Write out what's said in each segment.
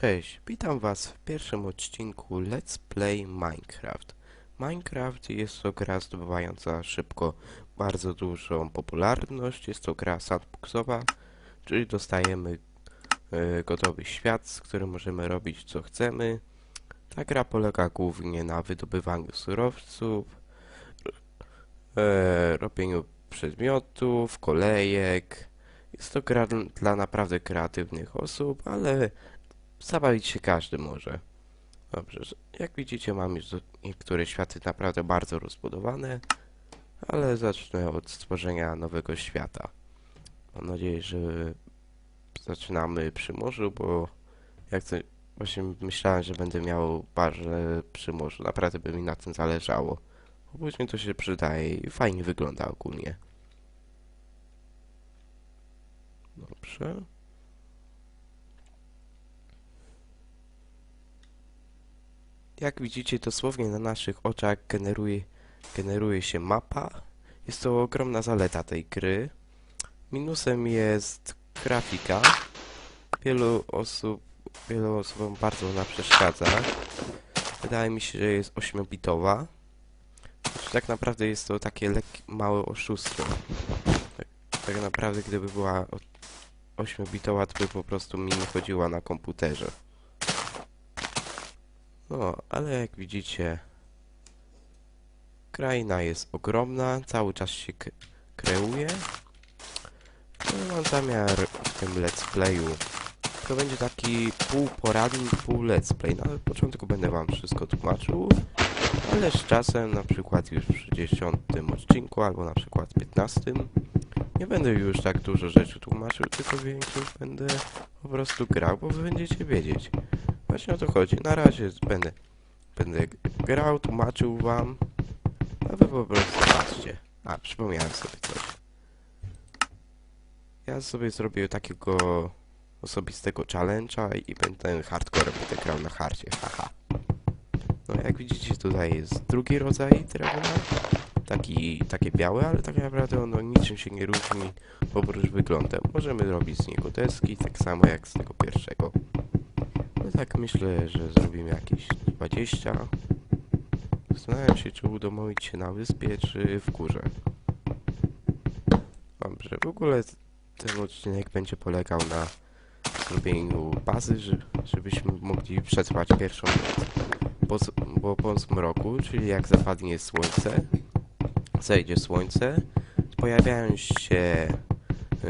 Cześć, witam Was w pierwszym odcinku Let's Play Minecraft. Minecraft jest to gra zdobywająca szybko bardzo dużą popularność. Jest to gra sandboxowa, czyli dostajemy e, gotowy świat, z którym możemy robić co chcemy. Ta gra polega głównie na wydobywaniu surowców, e, robieniu przedmiotów, kolejek. Jest to gra dl- dla naprawdę kreatywnych osób, ale zabawić się każdy może. Dobrze, jak widzicie mam już niektóre światy naprawdę bardzo rozbudowane, ale zacznę od stworzenia nowego świata. Mam nadzieję, że zaczynamy przy morzu, bo jak to, właśnie myślałem, że będę miał barzę przy morzu. Naprawdę by mi na tym zależało. Bo później to się przydaje i fajnie wygląda ogólnie. Dobrze. Jak widzicie, dosłownie na naszych oczach generuje, generuje się mapa. Jest to ogromna zaleta tej gry. Minusem jest grafika. Wielu osób, wielu osobom bardzo ona przeszkadza. Wydaje mi się, że jest 8-bitowa. Choć tak naprawdę jest to takie lekkie, małe oszustwo. Tak, tak naprawdę gdyby była 8-bitowa, to by po prostu mi nie chodziła na komputerze. No, ale jak widzicie, kraina jest ogromna, cały czas się kreuje. No, mam zamiar w tym let's playu. To będzie taki pół poradnik, pół let's play. Na początku będę wam wszystko tłumaczył, ale z czasem, na przykład już w 60 odcinku, albo na przykład 15, nie będę już tak dużo rzeczy tłumaczył, tylko większość będę po prostu grał, bo wy będziecie wiedzieć. Właśnie o to chodzi. Na razie będę, będę grał, tłumaczył wam, a wy po prostu patrzcie. A, przypomniałem sobie coś. Ja sobie zrobię takiego osobistego challenge'a i będę hardcore będę grał na hardzie, haha. No jak widzicie tutaj jest drugi rodzaj drewna, taki, takie białe, ale tak naprawdę ono niczym się nie różni oprócz wyglądem. Możemy robić z niego deski, tak samo jak z tego pierwszego. Tak myślę, że zrobimy jakieś 20. Zastanawiam się, czy udomowić się na wyspie, czy w górze. Dobrze, w ogóle ten odcinek będzie polegał na zrobieniu bazy, że, żebyśmy mogli przetrwać pierwszą noc. Z- bo po zmroku, czyli jak zapadnie słońce, zejdzie słońce, pojawiają się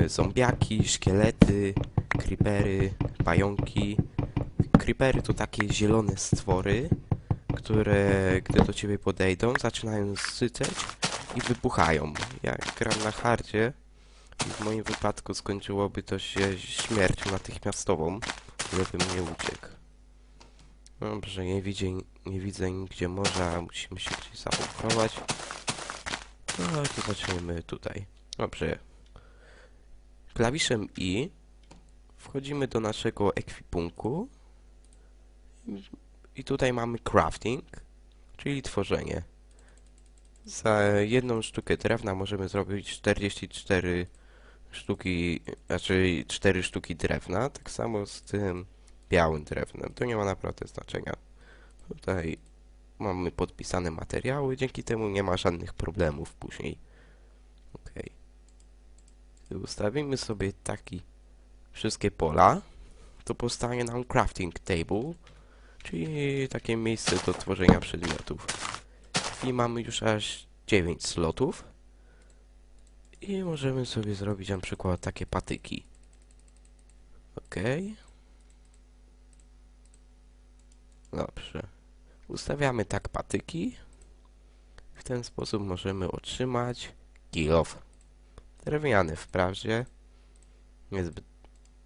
y, zombiaki, szkielety, creepery, pająki, Creepery to takie zielone stwory, które gdy do ciebie podejdą, zaczynają syceć i wybuchają. Jak gram na hardzie, w moim wypadku skończyłoby to się śmiercią natychmiastową, gdybym nie uciekł. Dobrze, nie widzę, nie widzę nigdzie morza, musimy się gdzieś zabunkrować. No to zaczniemy tutaj. Dobrze. Klawiszem I wchodzimy do naszego ekwipunku i tutaj mamy crafting, czyli tworzenie. Za jedną sztukę drewna możemy zrobić 44 sztuki, znaczy 4 sztuki drewna, tak samo z tym białym drewnem. To nie ma naprawdę znaczenia. Tutaj mamy podpisane materiały, dzięki temu nie ma żadnych problemów później. Ok. Ustawimy sobie taki wszystkie pola, to powstanie nam crafting table, czyli takie miejsce do tworzenia przedmiotów. I mamy już aż 9 slotów. I możemy sobie zrobić na przykład takie patyki. Ok. Dobrze. Ustawiamy tak patyki. W ten sposób możemy otrzymać kill off. Drewniany wprawdzie. Niezbyt,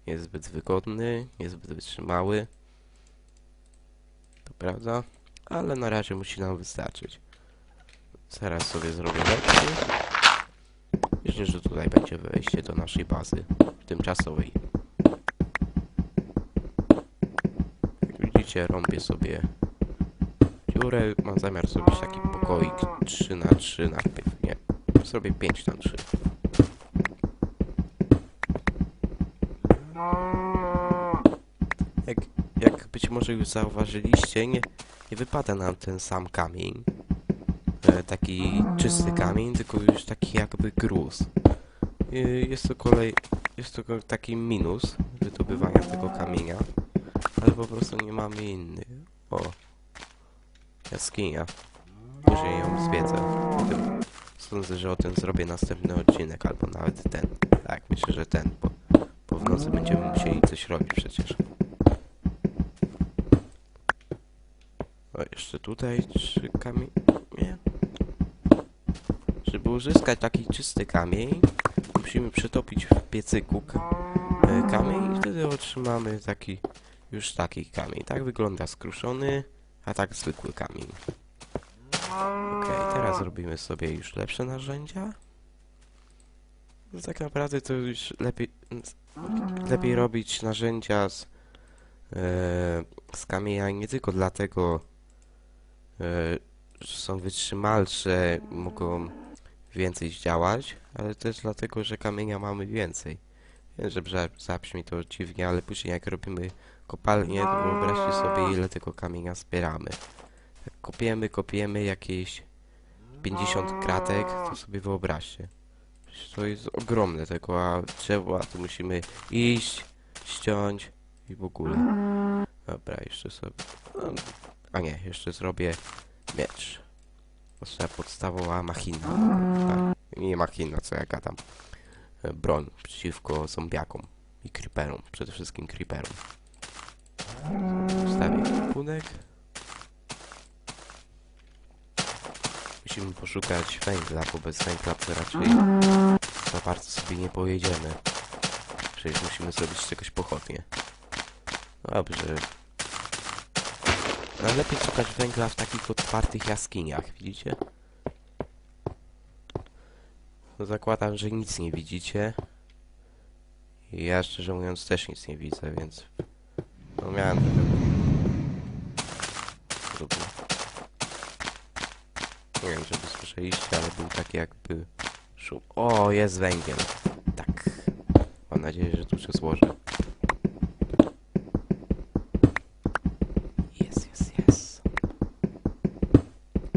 niezbyt wygodny, niezbyt wytrzymały. To prawda, ale na razie musi nam wystarczyć. Zaraz sobie zrobię lepszy. Myślę, że tutaj będzie wejście do naszej bazy tymczasowej. Jak widzicie, rąbię sobie dziurę. Mam zamiar zrobić taki pokoik 3 na 3 najpierw. Nie, zrobię 5 na 3. Jak, jak być może już zauważyliście, nie, nie wypada nam ten sam kamień. E, taki czysty kamień, tylko już taki jakby gruz. E, jest to kolej, jest to taki minus wydobywania tego kamienia, ale po prostu nie mamy innych. O, jaskinia. Później ją zwiedzę. Sądzę, że o tym zrobię następny odcinek, albo nawet ten. Tak, myślę, że ten, bo, bo w nocy będziemy musieli coś robić przecież. O, jeszcze tutaj trzy kamień... Nie. Żeby uzyskać taki czysty kamień, musimy przetopić w piecyku e, kamień i wtedy otrzymamy taki... już taki kamień. Tak wygląda skruszony, a tak zwykły kamień. Okej, teraz robimy sobie już lepsze narzędzia. Tak naprawdę to już lepiej, lepiej robić narzędzia z, e, z kamienia nie tylko dlatego, są wytrzymalsze, mogą więcej zdziałać, ale też dlatego, że kamienia mamy więcej. Wiem, że brzmi- zabrzmi to dziwnie, ale później jak robimy kopalnię, to wyobraźcie sobie ile tego kamienia zbieramy. Jak kopiemy, kopiemy jakieś 50 kratek, to sobie wyobraźcie. To jest ogromne tego, a drzewa to musimy iść, ściąć i w ogóle. Dobra, jeszcze sobie... A nie, jeszcze zrobię miecz. Nasza podstawowa machina. Tak, nie machina, co ja gadam. E, Broń przeciwko zombiakom i creeperom, przede wszystkim creeperom. Wstawię punek. Musimy poszukać węgla, bo bez węgla to raczej za bardzo sobie nie pojedziemy. Przecież musimy zrobić czegoś pochodnie. Dobrze. Najlepiej szukać węgla w takich otwartych jaskiniach, widzicie? No zakładam, że nic nie widzicie. I ja szczerze mówiąc też nic nie widzę, więc... No miałem... Trudno. Nie wiem, żeby słyszeliście, ale był taki jakby szum. O, jest węgiel. Tak. Mam nadzieję, że tu się złoży. Jest, jest, jest.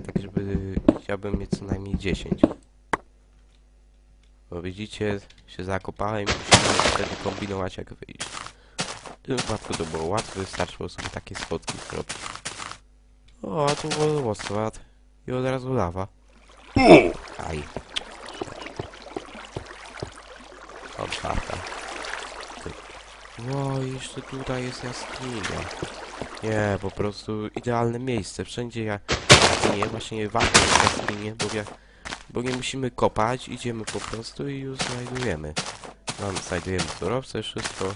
Tak, żeby chciałbym mieć co najmniej 10. Bo widzicie, się zakopałem i musiałem wtedy kombinować jak wyjść. W tym wypadku to było łatwe, wystarczyło sobie takie schodki zrobić. O, a tu łatwe. I od razu lawa. Aj. Otwarta. Ty. Ło, jeszcze tutaj jest jaskinia. Nie, po prostu idealne miejsce. Wszędzie ja jaskinie, właśnie warto jest jaskinie, bo, ja, bo nie musimy kopać, idziemy po prostu i już znajdujemy. Tam znajdujemy surowce, wszystko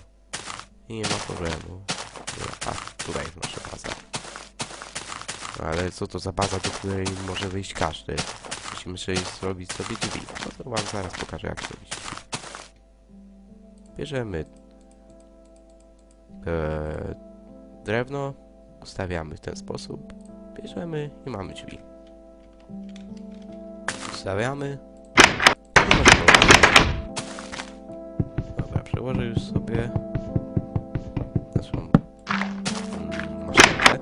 i nie ma problemu. A, tutaj jest nasza baza. Ale co to za baza, do której może wyjść każdy? Musimy sobie zrobić sobie drzwi. No to wam zaraz pokażę jak zrobić. Bierzemy e, drewno, ustawiamy w ten sposób, bierzemy i mamy drzwi. Możemy Dobra, przełożę już sobie naszą mm, maszynkę.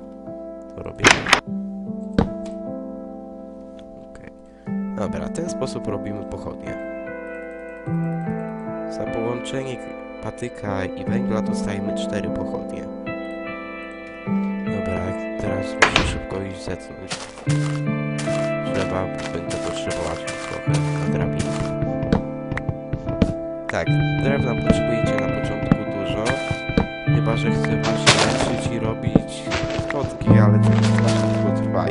To robię. Okej. Dobra, w ten sposób robimy pochodnie. Za połączenie patyka i węgla dostajemy cztery pochodnie. Dobra, teraz szybko iść zetnąć. Drzewa będę potrzebować trochę na drabinie. Tak, drewna potrzebujecie na początku dużo. Chyba, że chce was leczyć i robić schodki, ale to strasznie długo trwa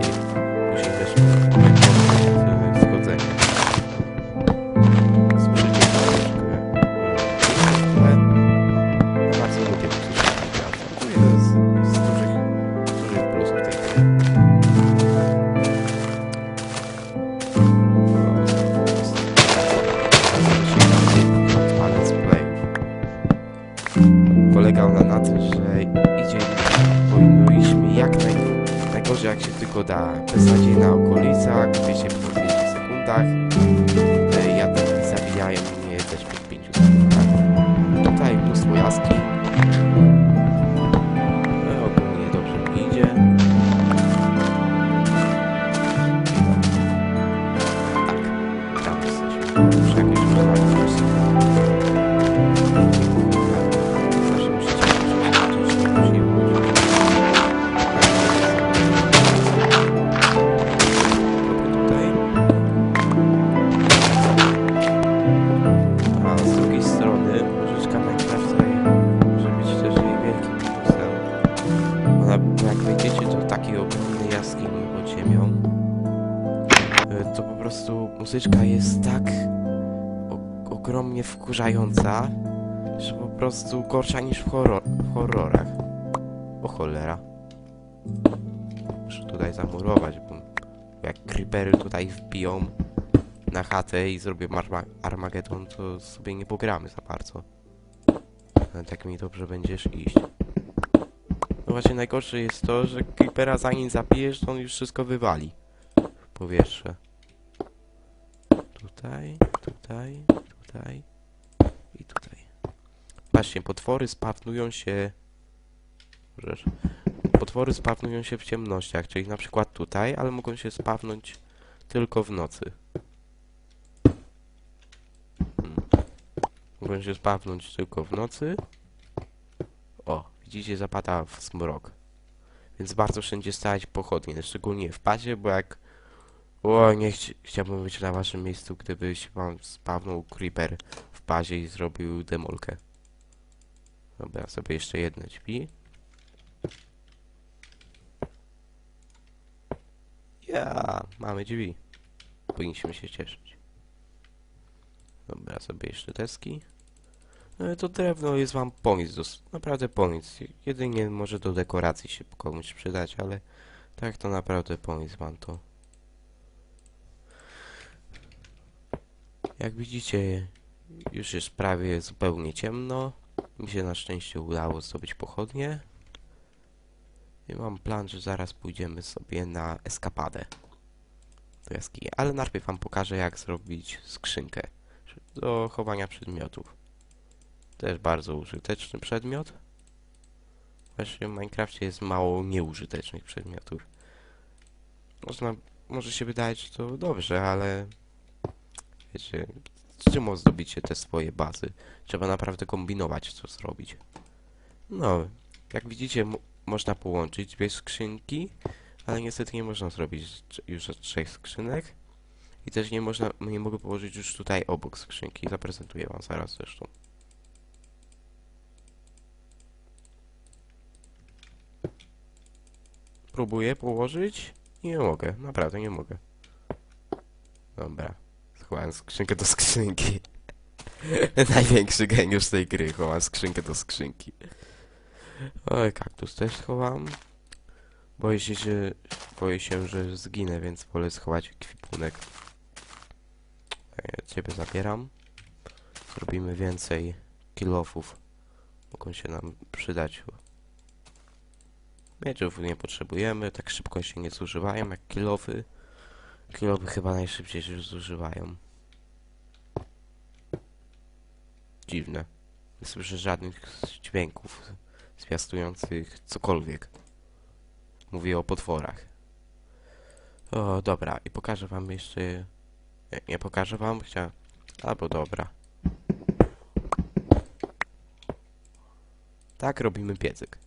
prostu gorsza niż w, horror w horrorach. O cholera. Muszę tutaj zamurować, bo jak creepery tutaj wbiją na chatę i zrobię Arma Armagedon, to sobie nie pogramy za bardzo. Ale tak mi dobrze będziesz iść. No właśnie najgorsze jest to, że creepera zanim zabijesz, to on już wszystko wywali. w Powietrze. Tutaj, tutaj, tutaj. Patrzcie, potwory spawnują się... Potwory spawnują się w ciemnościach, czyli na przykład tutaj, ale mogą się spawnąć tylko w nocy. Hmm. Mogą się spawnąć tylko w nocy. O, widzicie, zapada w zmrok. Więc bardzo wszędzie stać pochodnie, szczególnie w padzie, bo jak... O, nie chci chciałbym być na waszym miejscu, gdybyś wam spawnął creeper w pazie i zrobił demolkę. Dobra, sobie jeszcze jedne drzwi. Ja, mamy drzwi. Powinniśmy się cieszyć. Dobra, sobie jeszcze deski. No to drewno jest wam po nic, naprawdę po nic. Jedynie może do dekoracji się komuś przydać, ale tak to naprawdę po nic wam to. Jak widzicie, już jest prawie zupełnie ciemno. Mi się na szczęście udało zdobyć pochodnie. I mam plan, że zaraz pójdziemy sobie na eskapadę do jaskini. Ale najpierw wam pokażę, jak zrobić skrzynkę do chowania przedmiotów. Też bardzo użyteczny przedmiot. Właśnie w Minecrafcie jest mało nieużytecznych przedmiotów. Można, może się wydawać, że to dobrze, ale wiecie, z czym te swoje bazy? Trzeba naprawdę kombinować, co zrobić. No, jak widzicie, mo- można połączyć dwie skrzynki, ale niestety nie można zrobić już trzech skrzynek. I też nie można, nie mogę położyć już tutaj obok skrzynki. Zaprezentuję wam zaraz zresztą. Próbuję położyć nie mogę, naprawdę nie mogę. Dobra, schowałem skrzynkę do skrzynki. Największy geniusz tej gry, chowam skrzynkę do skrzynki. Oj, kaktus też schowam. Boję się, że, boję się, że zginę, więc wolę schować ekwipunek. Ja ciebie zabieram. Zrobimy więcej kilofów. Mogą się nam przydać. Mieczów nie potrzebujemy, tak szybko się nie zużywają jak kilofy. Kilofy chyba najszybciej się zużywają. Dziwne. Nie słyszę żadnych dźwięków zwiastujących cokolwiek. Mówię o potworach. O, dobra, i pokażę wam jeszcze... Nie, nie pokażę wam, chciałem... Albo dobra. Tak robimy piecyk.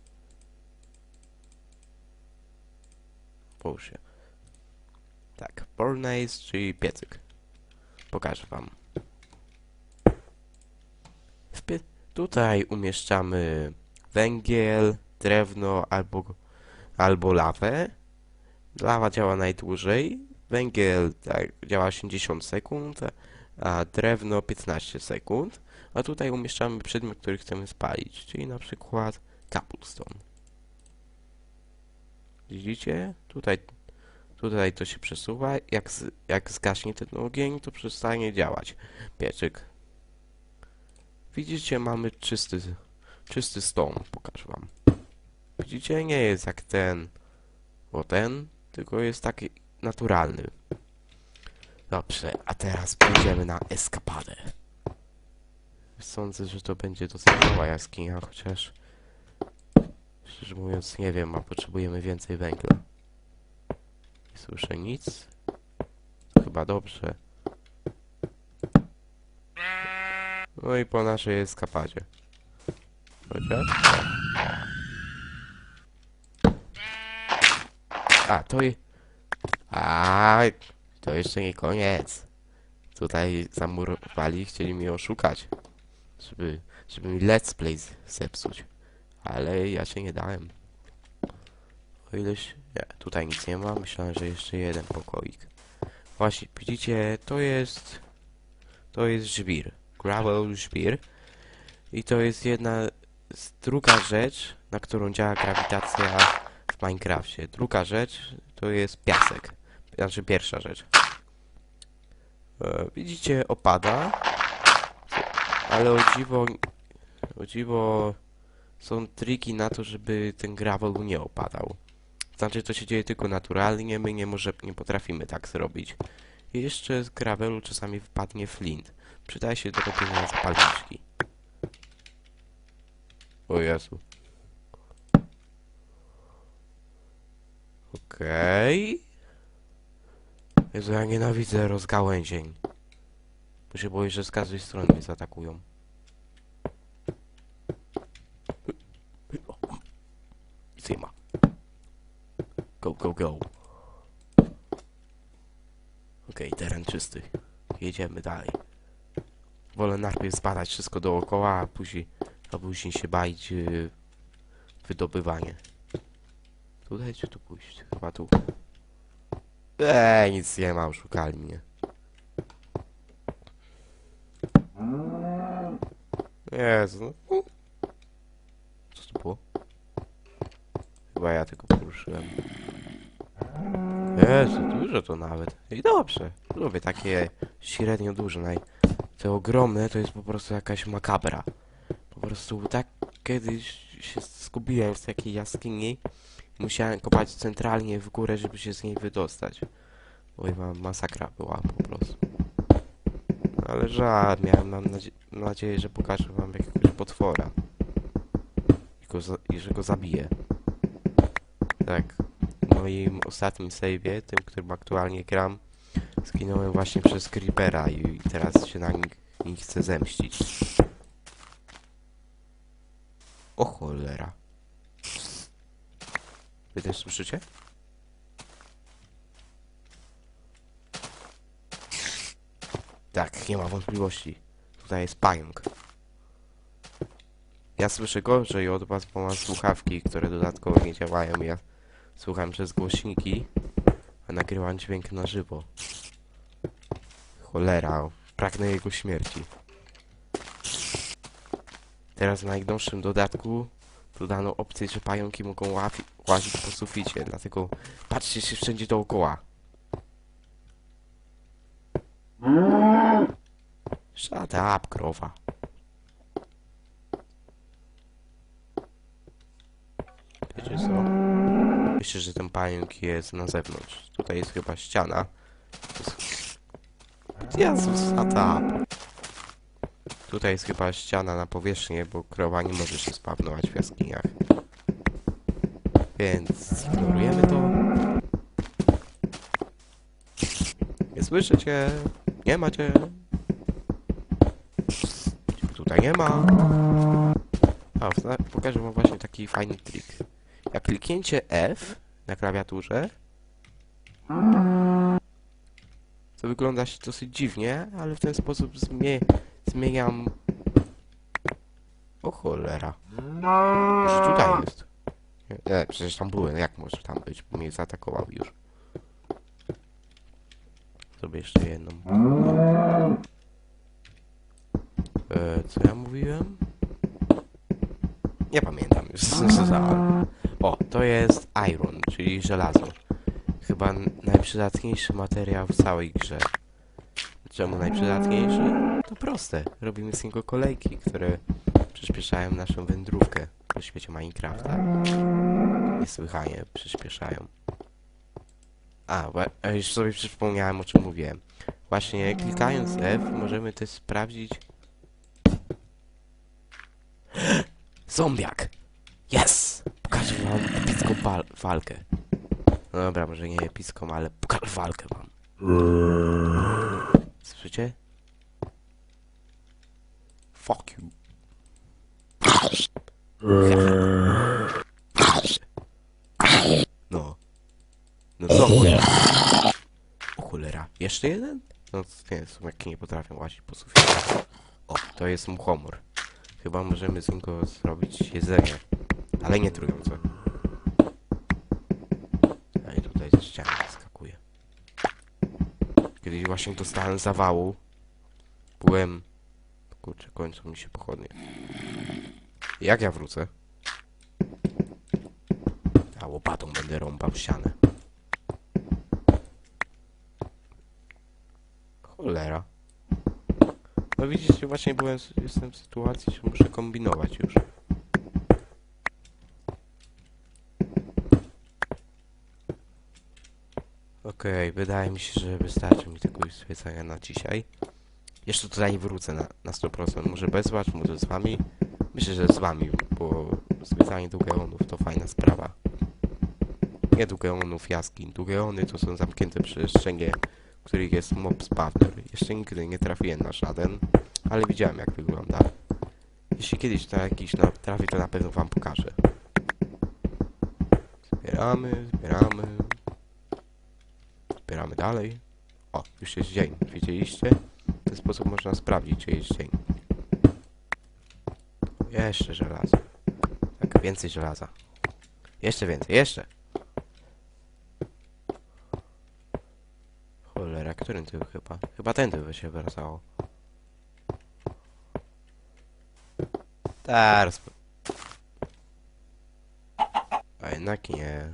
Połóż się. Tak, Bornace, czyli piecyk. Pokażę wam. Pie tutaj umieszczamy węgiel, drewno albo, albo lawę. Lawa działa najdłużej, węgiel tak, działa 80 sekund, a drewno 15 sekund. A tutaj umieszczamy przedmiot, który chcemy spalić, czyli na przykład cobblestone. Widzicie? Tutaj, tutaj to się przesuwa. Jak, z, jak zgaśnie ten ogień, to przestanie działać pieczyk. Widzicie, mamy czysty, czysty stone. Pokażę wam. Widzicie, nie jest jak ten, bo ten, tylko jest taki naturalny. Dobrze, a teraz pójdziemy na eskapadę. Sądzę, że to będzie dosyć mała jaskinia, chociaż szczerze mówiąc nie wiem, a potrzebujemy więcej węgla. Słyszę nic. Chyba dobrze. No i po naszej eskapadzie. Chociaż... A, to i... A, to jeszcze nie koniec. Tutaj zamurowali, chcieli mnie oszukać. Żeby, żeby mi let's play zepsuć. Ale ja się nie dałem. O ileś... Nie, tutaj nic nie ma. Myślałem, że jeszcze jeden pokoik. Właśnie, widzicie, to jest... To jest żwir. Gravel żwir. I to jest jedna... Druga rzecz, na którą działa grawitacja w Minecrafcie. Druga rzecz to jest piasek. Znaczy pierwsza rzecz. E, widzicie, opada. Ale o dziwo... O dziwo... Są triki na to, żeby ten gravel nie opadał. Znaczy, to się dzieje tylko naturalnie, my nie, może, nie potrafimy tak zrobić. I jeszcze z gravelu czasami wpadnie flint. Przydaje się do robienia zapalniczki. O Jezu. Okej. Jezu, ja nienawidzę rozgałęzień. Bo się boję, że z każdej strony mnie zaatakują. Zima. Go, go, go. Okej, teren czysty. Jedziemy dalej. Wolę najpierw zbadać wszystko dookoła, a później, a później się bawić yy, wydobywanie. Tutaj czy tu pójść? Chyba tu. Eee, nic nie ma, oszukali mnie. Jezu, no. Co to było? Chyba ja tylko poruszyłem. Jezu, dużo to nawet. I dobrze. Lubię takie średnio duże. Naj... Te ogromne to jest po prostu jakaś makabra. Po prostu tak kiedyś się zgubiłem w takiej jaskini. Musiałem kopać centralnie w górę, żeby się z niej wydostać. Oj, ma masakra była po prostu. Ale żal, miałem mam nadzie nadzieję, że pokażę wam jakiegoś potwora. I, go I że go zabiję. Tak. Moim ostatnim save'ie, tym, którym aktualnie gram, zginąłem właśnie przez Creepera i, teraz się na nim nim chcę zemścić. O cholera. Wy też słyszycie? Tak, nie ma wątpliwości. Tutaj jest pająk. Ja słyszę gorzej od was, bo mam słuchawki, które dodatkowo nie działają. Ja słucham przez głośniki, a nagrywam dźwięk na żywo. Cholera, pragnę jego śmierci. Teraz w najnowszym dodatku dodano opcję, że pająki mogą łazić po suficie, dlatego patrzcie się wszędzie dookoła. Shut up, krowa. Wiecie co? Myślę, że ten pająk jest na zewnątrz. Tutaj jest chyba ściana. Jezus, up. Tutaj jest chyba ściana na powierzchnię, bo krowa nie może się spawnować w jaskiniach. Więc ignorujemy to. Nie słyszę cię. Nie ma cię. Ciebie Tutaj nie ma. A, pokażę wam właśnie taki fajny trik. Jak kliknięcie F na klawiaturze, to wygląda się dosyć dziwnie, ale w ten sposób zmie zmieniam... O cholera. Może tutaj jest. Nie, nie, przecież tam byłem. Jak może tam być? Bo mnie zaatakował już. Zrobię jeszcze jedną. E, co ja mówiłem? Nie pamiętam już. o, to jest iron, czyli żelazo. Chyba najprzydatniejszy materiał w całej grze. Czemu najprzydatniejszy? To proste. Robimy z niego kolejki, które przyspieszają naszą wędrówkę po świecie Minecrafta. Niesłychanie przyspieszają. A już sobie przypomniałem o czym mówiłem. Właśnie klikając F możemy też sprawdzić... Zombiak! Yes! Pokażę wam epicką wal walkę. No dobra, może nie epicką, ale pokażę walkę wam. Słyszycie? Fuck you. No. No co cholera? O cholera. Jeszcze jeden? No nie, sumaki nie potrafią łazić po suficie. O, to jest muchomor. Chyba możemy z niego zrobić jedzenie. Ale nie trujące. A i tutaj ze ściany skakuje. właśnie dostałem zawału. Byłem... Kurczę, kończą mi się pochodnie. Jak ja wrócę? A łopatą będę rąbał ścianę. Cholera. No widzicie, właśnie byłem, jestem w sytuacji, że muszę kombinować już. Okej, wydaje mi się, że wystarczy mi tego świecenia na dzisiaj. Jeszcze tutaj wrócę na, na 100%. Może bez was, może z wami. Myślę, że z wami, bo zwiedzanie Dugeonów to fajna sprawa. Nie Dugeonów, jaskiń. Dugeony to są zamknięte przestrzenie, w których jest mob spawner. Jeszcze nigdy nie trafiłem na żaden, ale widziałem jak wygląda. Jeśli kiedyś na jakiś natrafię, to na pewno wam pokażę. Zbieramy, zbieramy. Zbieramy dalej. O, już jest dzień. Widzieliście? W ten sposób można sprawdzić, czy jest dzień. Jeszcze żelazo. Tak, więcej żelaza. Jeszcze więcej, jeszcze! Cholera, którym ty chyba? Chyba ten by się wracało. Teraz. A jednak nie.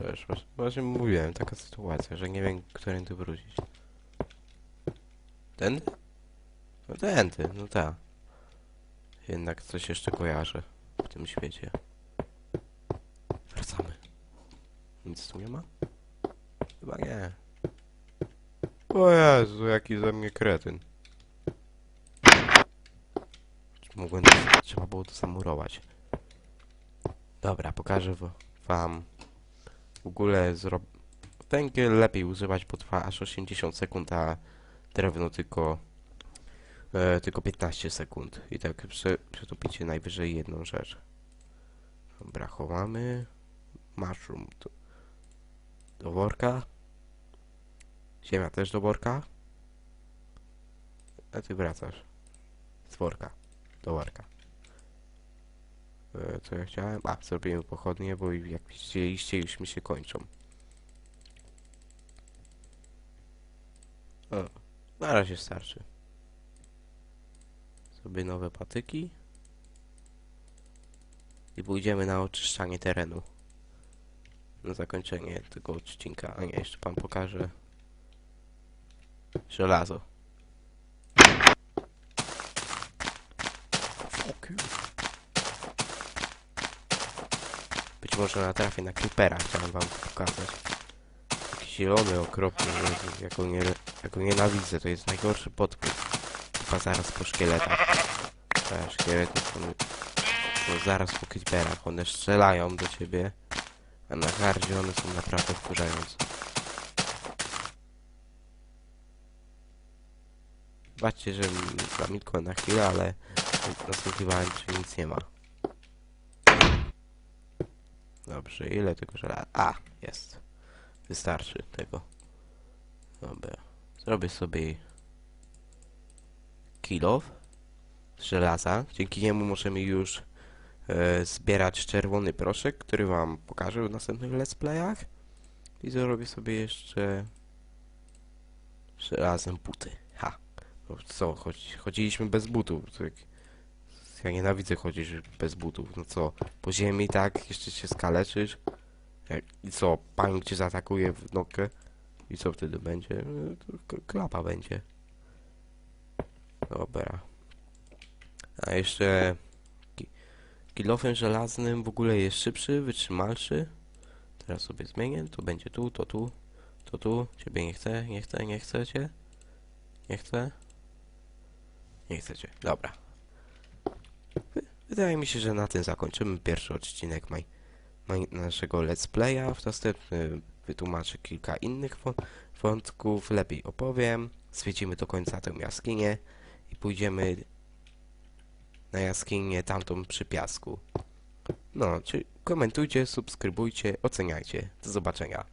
Wiesz, właśnie, mówiłem, taka sytuacja, że nie wiem, którym tu wrócić. Ten? No ty, no ta. Jednak coś jeszcze kojarzę w tym świecie. Wracamy. Nic tu nie ma? Chyba nie. O Jezu, jaki ze mnie kretyn. Mogłem, trzeba było to zamurować. Dobra, pokażę wam ogóle zrob... Węgiel lepiej używać, bo trwa aż 80 sekund, a drewno tylko e, tylko 15 sekund. I tak prze, przetopicie najwyżej jedną rzecz. Dobra, chowamy. Mushroom do, do worka. Ziemia też do worka. A ty wracasz. Z worka. Do worka. E, co ja chciałem? A, zrobimy pochodnie, bo jak widzieliście już mi się kończą. O, na razie starczy. Sobie nowe patyki. I pójdziemy na oczyszczanie terenu. Na zakończenie tego odcinka. A nie, jeszcze wam pokażę żelazo. Fuck you. Być może natrafię na creepera, chciałem wam pokazać. Taki zielony, okropny, jak go, nie, jak go nienawidzę, to jest najgorszy podpływ. Chyba zaraz po szkieletach. Są, są zaraz po creeperach, one strzelają do ciebie, a na hardzie one są naprawdę wkurzające. Zobaczcie, że zamilkłem na chwilę, ale nasłuchiwałem, czy nic nie ma. Dobrze, ile tego żelaza? A, jest. Wystarczy tego. Dobra. Zrobię sobie kilow z żelaza. Dzięki niemu możemy już e, zbierać czerwony proszek, który wam pokażę w następnych let's playach. I zrobię sobie jeszcze żelazem buty. Ha. Co, chodzi, chodziliśmy bez butów. To jak, ja nienawidzę chodzić bez butów. No co, po ziemi tak, jeszcze się skaleczysz. I co, pająk cię zaatakuje w nogę. I co wtedy będzie? No, klapa będzie. Dobra. A jeszcze ki kilofem żelaznym w ogóle jest szybszy, wytrzymalszy. Teraz sobie zmienię. To będzie tu, to tu, to tu. Ciebie nie chcę, nie chcę, nie chcecie. Nie chcę. Nie chcecie. Dobra. Wy- Wydaje mi się, że na tym zakończymy pierwszy odcinek maj, maj, naszego let's playa. W następnym wytłumaczę kilka innych wą- wątków, lepiej opowiem. Zwiedzimy do końca tę jaskinię i pójdziemy na jaskinię tamtą przy piasku. No, czy komentujcie, subskrybujcie, oceniajcie. Do zobaczenia.